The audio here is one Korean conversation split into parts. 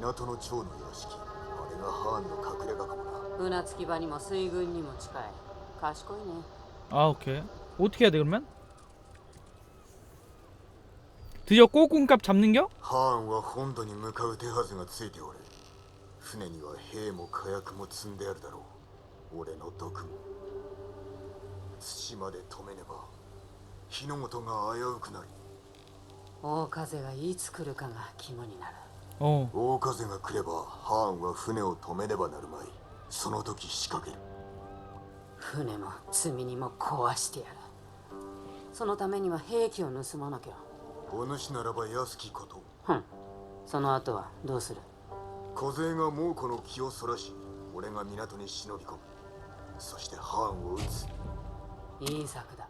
港の長の屋敷あれがハーンの隠れ家かもな船着き場にも水軍にも近い賢いね 아 오케이 어떻게 해야 돼 그러면? 드디어 꼬꿈값 잡는겨? ハーンは本土に向かう手はずがついておる船には兵も火薬も積んであるだろう俺の毒も対馬で止めねば火の元が危うくなる大風がいつ来るかが肝になる 어 大風が来ればハーンは船を止めねばなるまい。その時仕掛ける。船も罪にも壊してやる。そのためには兵器を盗まなきゃ。お主ならば安きこと。ふん。その後はどうする？小勢が猛虎の気をそらし俺が港に忍び込む。そしてハーンを撃つ。いい策だ。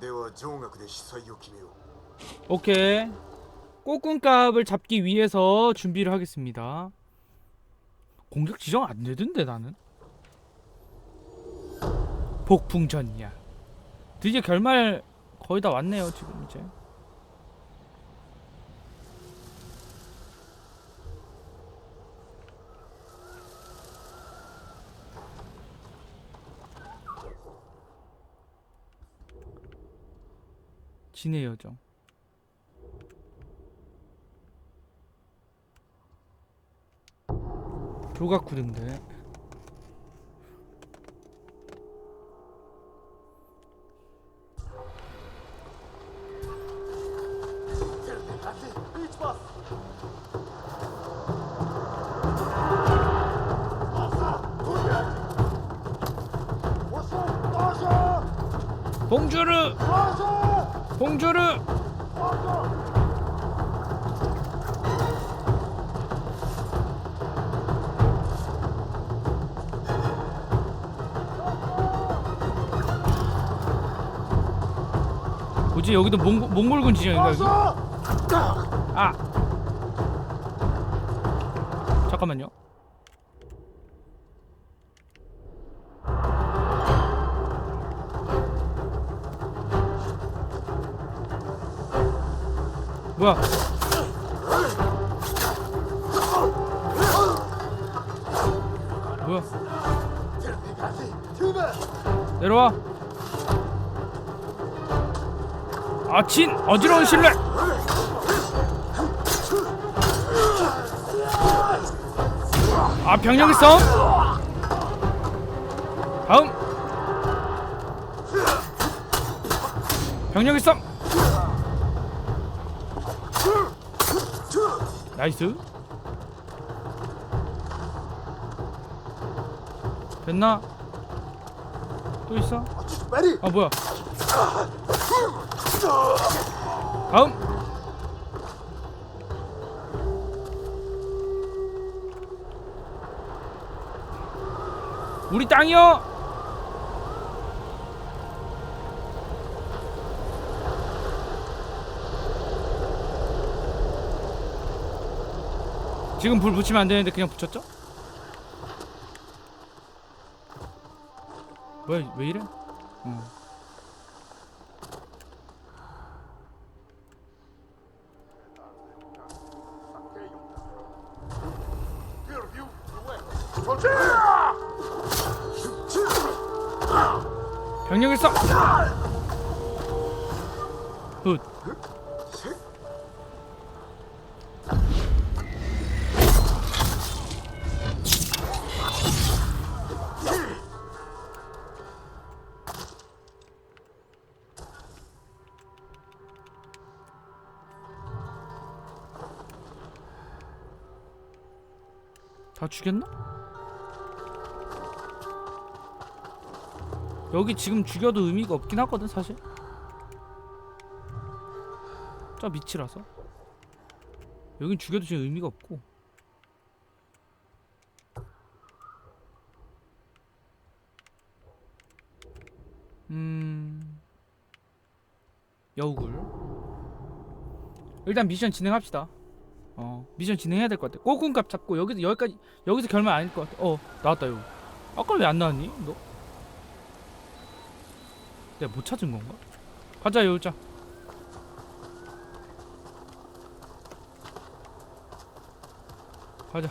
では上学で司祭を決めよう。オッケー。 꼬꿈값을 잡기 위해서 준비를 하겠습니다. 공격 지정 안 되던데 나는. 폭풍전야. 드디어 결말 거의 다 왔네요 지금 이제. 진의 여정 조각 구등대 봉주르! 봉주르 뭐지? 여기도 몽골, 몽골군 지정인가 여기? 아 어지러운 실내. 아 병력이 싸움 다음. 병력이 싸움 나이스. 됐나? 또 있어? 아 뭐야 다음 우리 땅이요 지금 불 붙이면 안 되는데 그냥 붙였죠? 뭐야 왜 이래? 응. 병력을 써. 굿. 다 죽였나? 여기 지금 죽여도 의미가 없긴 하거든 사실. 저 밑이라서. 여긴 죽여도 지금 의미가 없고. 음. 여우굴. 일단 미션 진행합시다. 어 미션 진행해야 될 것 같아. 꼬꿈값 잡고 여기서 여기까지 여기서 결말 아닐 것 같아. 어 나왔다 여기 아까 왜 안 나왔니? 너 내가 못 찾은 건가? 가자 여자 가자.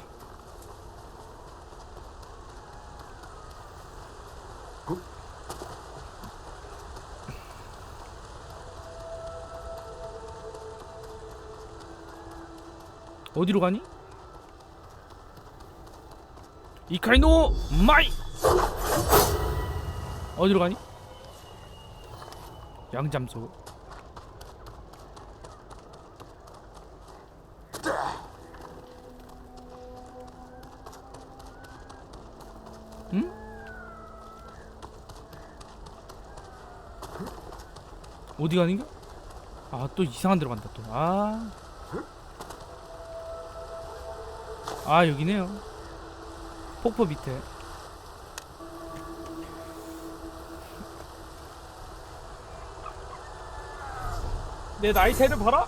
어디로 가니? 이카이노 마이 어디로 가니? 양잠소 응? 어디 가는겨? 아또 이상한 데로 간다 또 아. 아 여기네요 폭포 밑에 내 나이테를 봐라.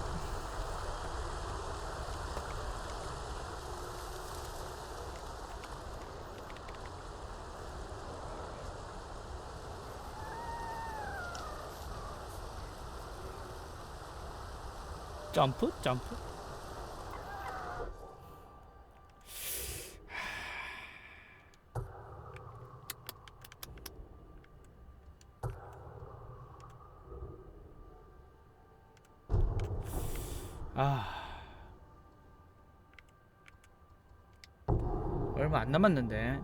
점프 점프 남았는데.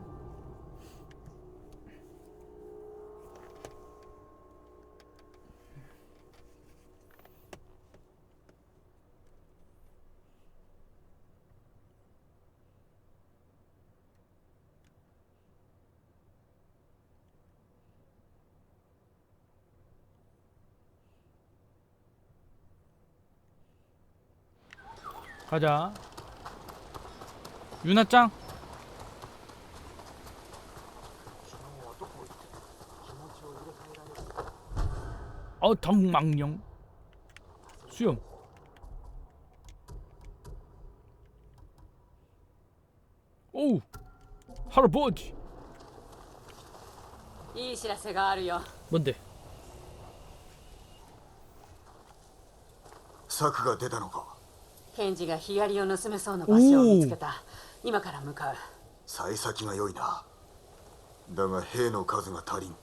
가자. 유나짱 어 덩망령 수염 오우 할아버지 いい知らせがあるよ 뭔데 策が出たのかケンジがヒアリを盗めそうな場所を見つけた今から向かう幸先が良いなだが兵の数が足りん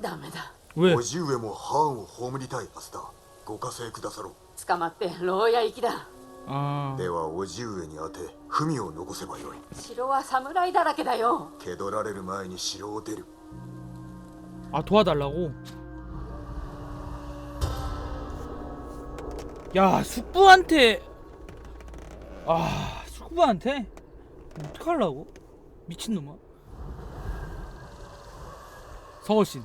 ダメだ 왜 叔父上も藩を葬りたいはずだご加勢くださろ捕まって牢屋行きだ 아 うでは叔父上に当て文を残せばよい城は侍だらけだよ蹴取られる前に城を出る 아 도와달라고? 야 숙부한테 아 숙부한테 어떡하려고? 미친놈아 서울신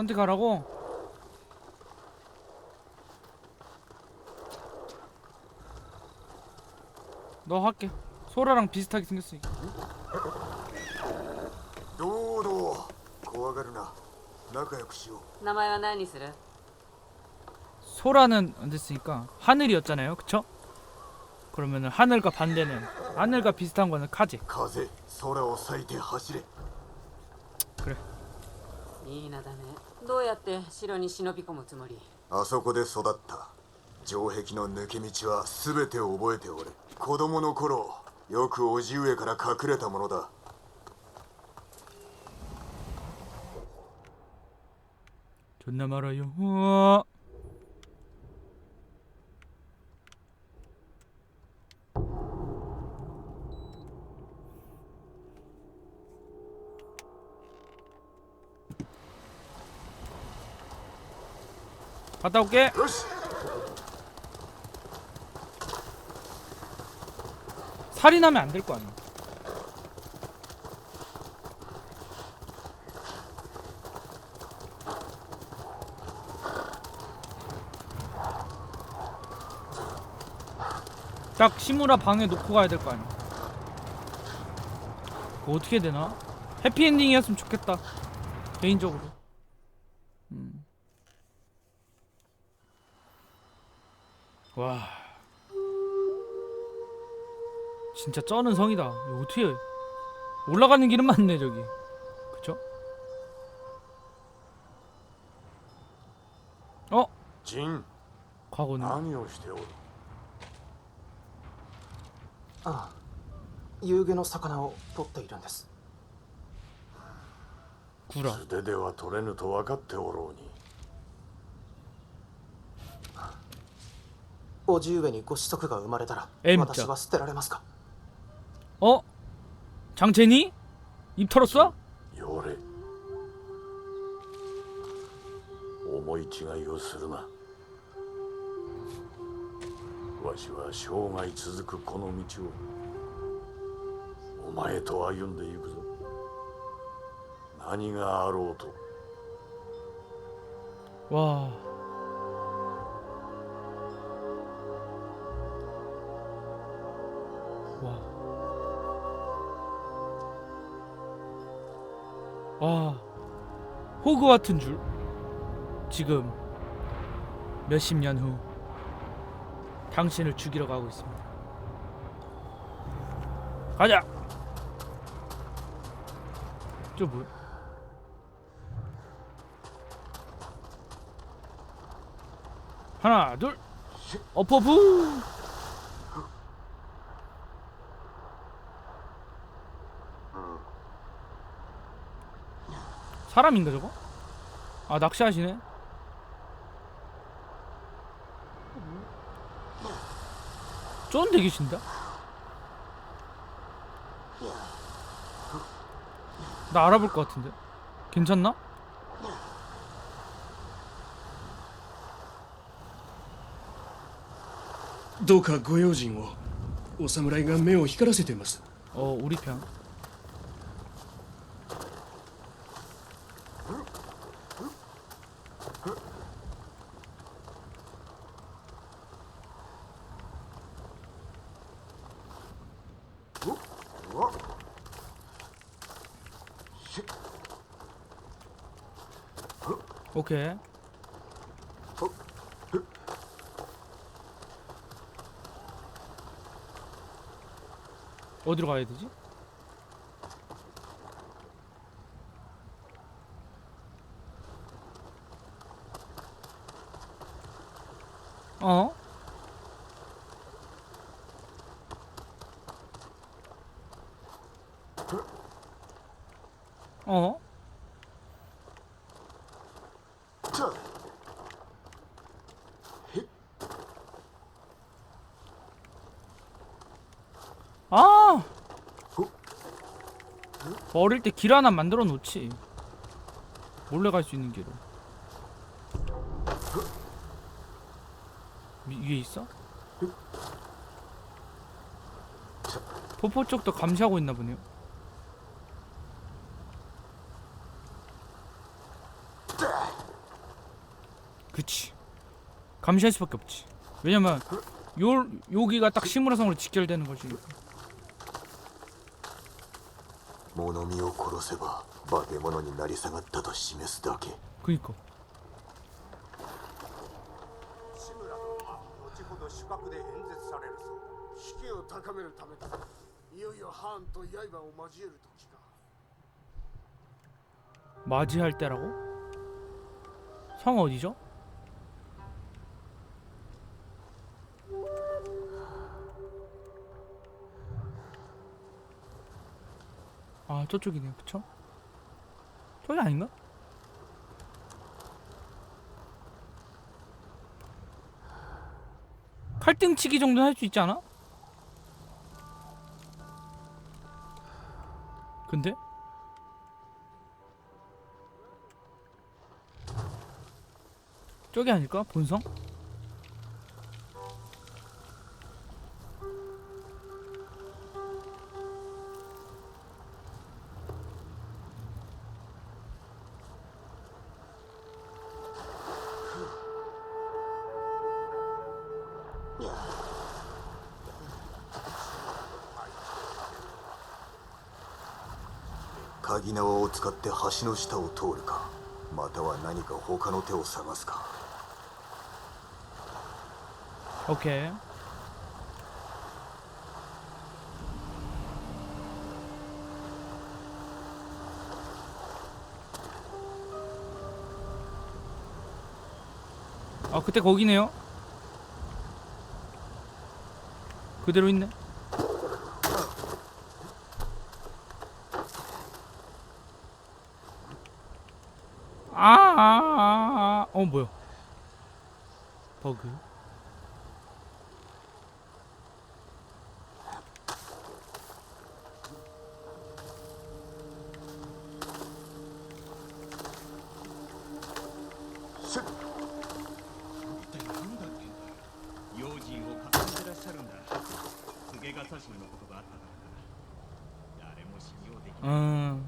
선택하라고? 너 할게 소라랑 비슷하게 생겼으니까 どうどう怖がるな仲良くしよう名前は何にする 소라는 안 됐으니까 하늘이었잖아요 그쵸? 그러면은 하늘과 반대는 하늘과 비슷한 거는 카제 風空を裂いて走れいいなだね どうやって城に忍び込むつもりあそこで育った城壁の抜け道は全て覚えておる子供の頃よく叔父上から隠れたものだ 존나 말아요 갔다 올게 살인하면 안 될 거 아니야 딱 시무라 방에 놓고 가야 될 거 아니야. 어떻게 되나? 해피엔딩이었으면 좋겠다. 개인적으로. 와. 진짜 쩌는 성이다. 이거 어떻게 해? 올라가는 길은 맞네 저기. 그쵸? 어? ジン 과거는 何をしておるああ夕げの魚を取っているんです 구라. 素手では取れぬと分かっておろうに 叔父上にご子息が生まれたらえみた私は捨てられますか 어? 장첸이? 입 털었어? よれ思い違いをするなわしは生涯続くこの道をお前と歩んでいくぞ何があろうと 와. 와. 와. 호그 같은 줄. 지금 몇십 년 후 당신을 죽이러 가고 있습니다. 가자. 저 뭐? 하나 둘 어퍼부 사람인가 저거? 아 낚시하시네 쫀데 계신다 나 알아볼 것 같은데 괜찮나? どうかご用心をお侍が目を光らせています 어 우리 편 되지? 어? 어? 아! 어릴 때 길 하나 만들어 놓지. 몰래 갈 수 있는. 위, 위에 있어? 포포 쪽도 감시하고 있나 보네요. 그치. 감시할 수밖에 없지. 왜냐면 요 여기가 딱 시무라성으로 직결되는 거지. 物見を殺せば化け物になり下がったと示すだけ 그니까. 志村殿は後ほど主閣で演説されるそうだ士気を高めるためだいよいよハーンと刃を交える時か 맞이할 때라고? 성 어디죠? 아 저쪽이네요 그쵸? 저기 아닌가? 칼등치기 정도는 할 수 있지 않아? 근데? 저기 아닐까? 본성? 鍵縄を使って橋の下を通るかまたは何か他の手を探すか 오케이. 아 그때 거기네요. 그대로 있네. 어 뭐야? 버그. 음.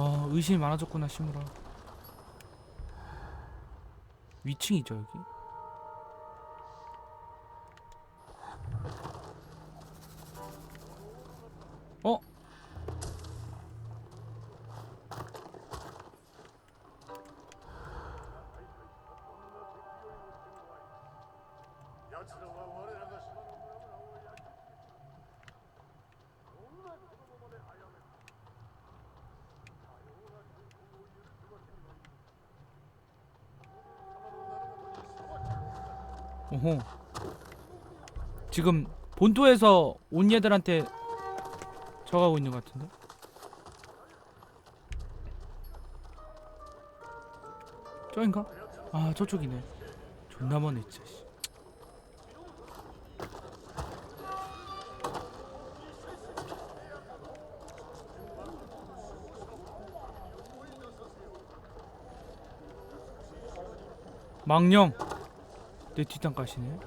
아 의심이 많아졌구나 시무라. 위층이죠 여기? 어허. 지금 본토에서 온 얘들한테 저가고 있는 것 같은데? 저인가? 아 저쪽이네. 존나 머네 진짜. 씨. 망령 내 뒷땅 까시네.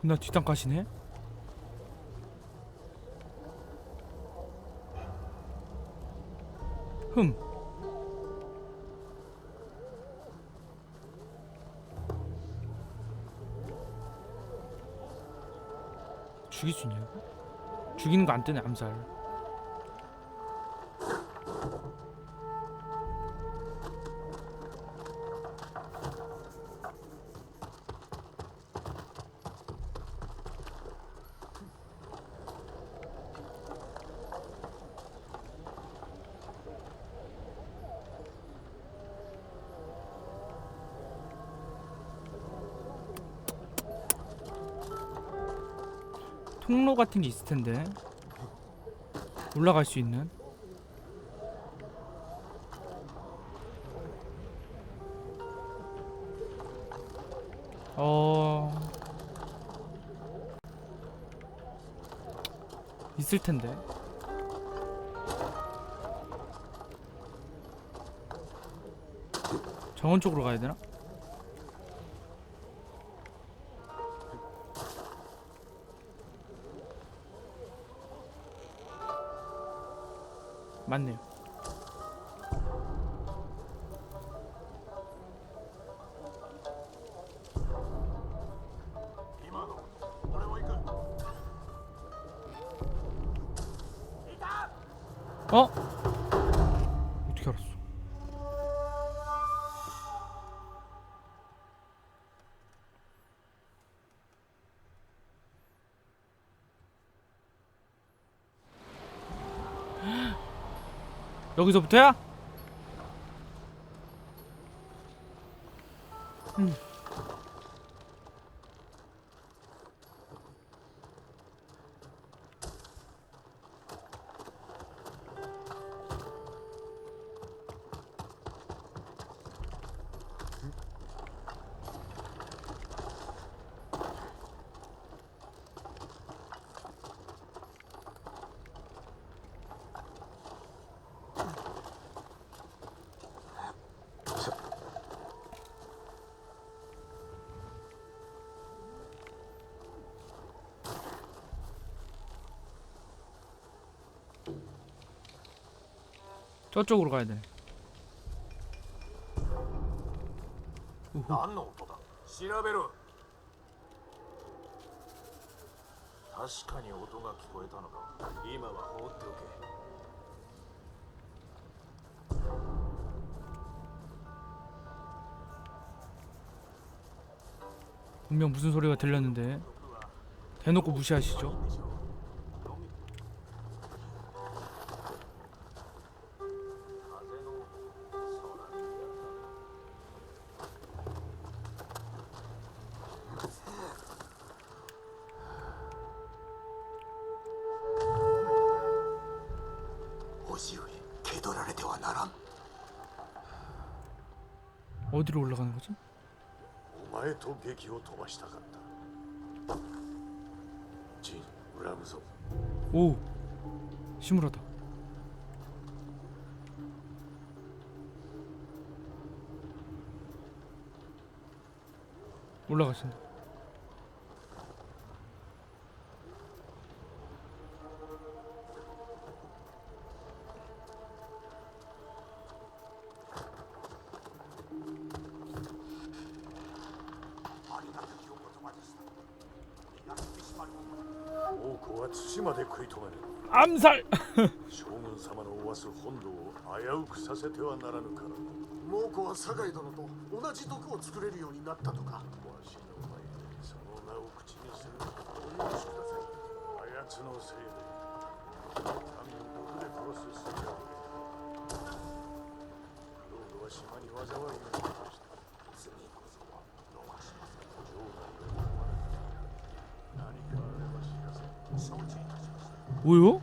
존나 뒷땅 까시네. 죽일 수 있냐고? 죽이는 거 안 뜨네 암살. 통로 같은 게 있을 텐데. 올라갈 수 있는. 어. 있을 텐데. 정원 쪽으로 가야 되나? 맞네요. 어? 여기서부터야? 저쪽으로 가야 돼. 何の音だ調べろ確かに音が聞こえたのか今は放っておけ 분명 무슨 소리가 들렸는데 대놓고 무시하시죠? 어디로 올라가는 거지? お前と劇を飛ばしたかったジン恨むぞ 오 시무라다. 올라가신다. さん将軍様のおわす本土を危うくさせてはならぬから。猛虎は酒井殿と同じ毒を作れるようになったとか。わしの前でその名を口にするな。お許しください。あや？つのせいで、民を毒で殺す姿をク。ロードは島に災いを起こした。罪こそは逃しません。城内を追われている。何かあれば知らせ。承知いたしました。およ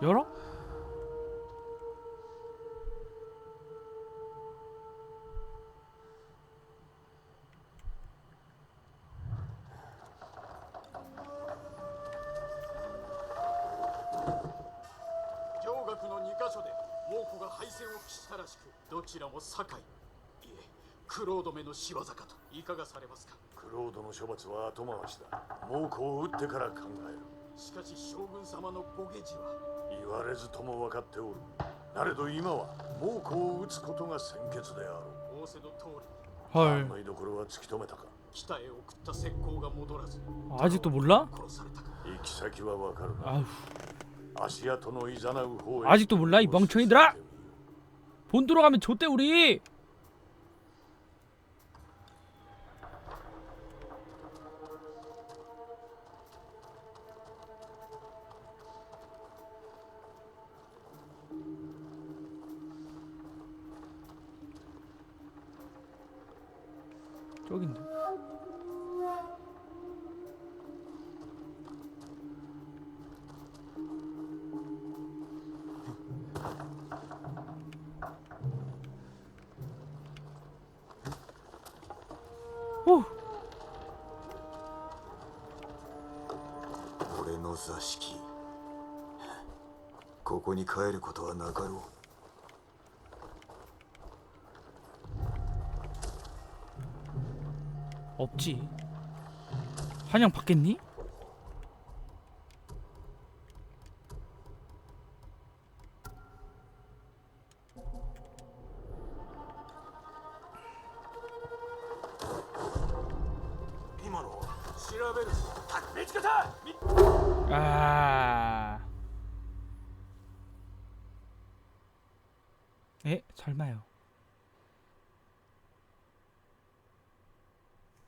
열 어? 上学の2カ所で猛虎が敗戦を喫したらしくどちらも堺いえクロードめの仕業かといかがされますかクロードの処罰は後回しだ猛虎を撃ってから考えるしかし将軍様のご下知は言われずとも分かっておるなれど今は猛虎を撃つことが先決であろう仰せの通り 헐. の居所は突き止めたか北へ送った石膏が戻らず 아직도 몰라? 殺されたか行き先は分かるな 아우. 足跡のいざなう方へ 아직도 몰라 이 멍청이들아! 본도로 가면 좆대 우리. 저긴데. 오. 俺の座敷ここに帰ることはなかろう 없지. 한양 받겠니? 아. 에? 설마요.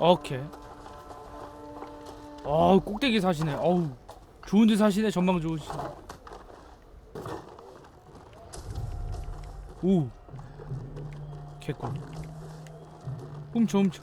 오케이. 아 꼭대기 사시네. 어우 좋은데 사시네. 전망 좋으시네. 오. 개꿀. 훔쳐 훔쳐.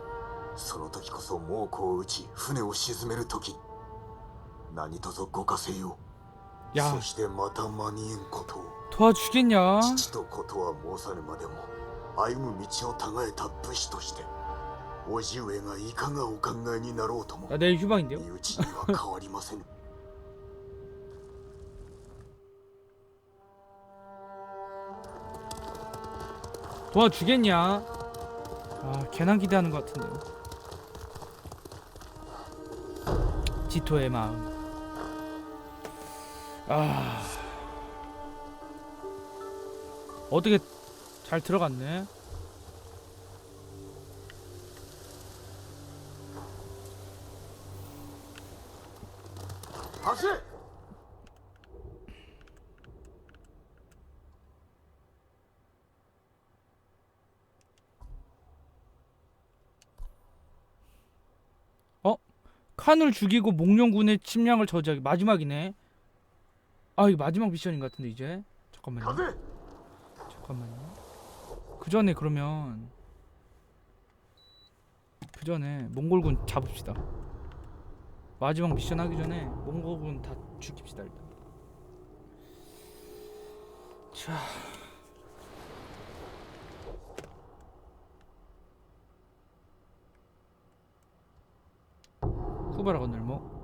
その時こそ猛虎を撃ち船を沈める時何とぞご加勢を 야 そしてまた間にえんことを 도와주겠냐? 父とことは申さぬまでも歩む道をたがえた武士として叔父上がいかがお考えになろうとも 나 내일 휴방인데요. 身内には変わりませぬ 도와주겠냐? 아 괜한 기대하는 것 같은데요. 지토의 마음. 아 어떻게 잘 들어갔네. 칸을 죽이고 목련군의 침략을 저지하기 마지막이네. 아 이거 마지막 미션인 것 같은데 이제 잠깐만요. 風 잠깐만요. 그 전에 그러면 그 전에 몽골군 잡읍시다. 마지막 미션 하기 전에 몽골군 다 죽입시다 일단. 자. 쿠바라 건널목.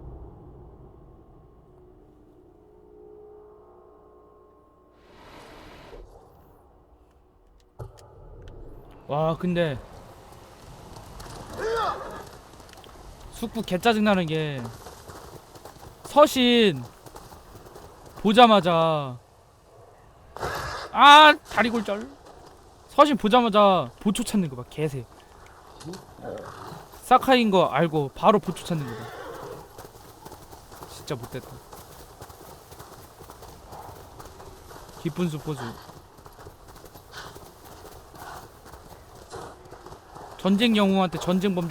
와 근데 숙부 개 짜증나는 게 서신 보자마자 아 다리 골절 서신 보자마자 보초 찾는 거봐 개새 사카인 거 알고 바로 보초 찾는 거봐 진짜 못됐다. 기쁜 수포수. 전쟁 영웅한테 전쟁 범죄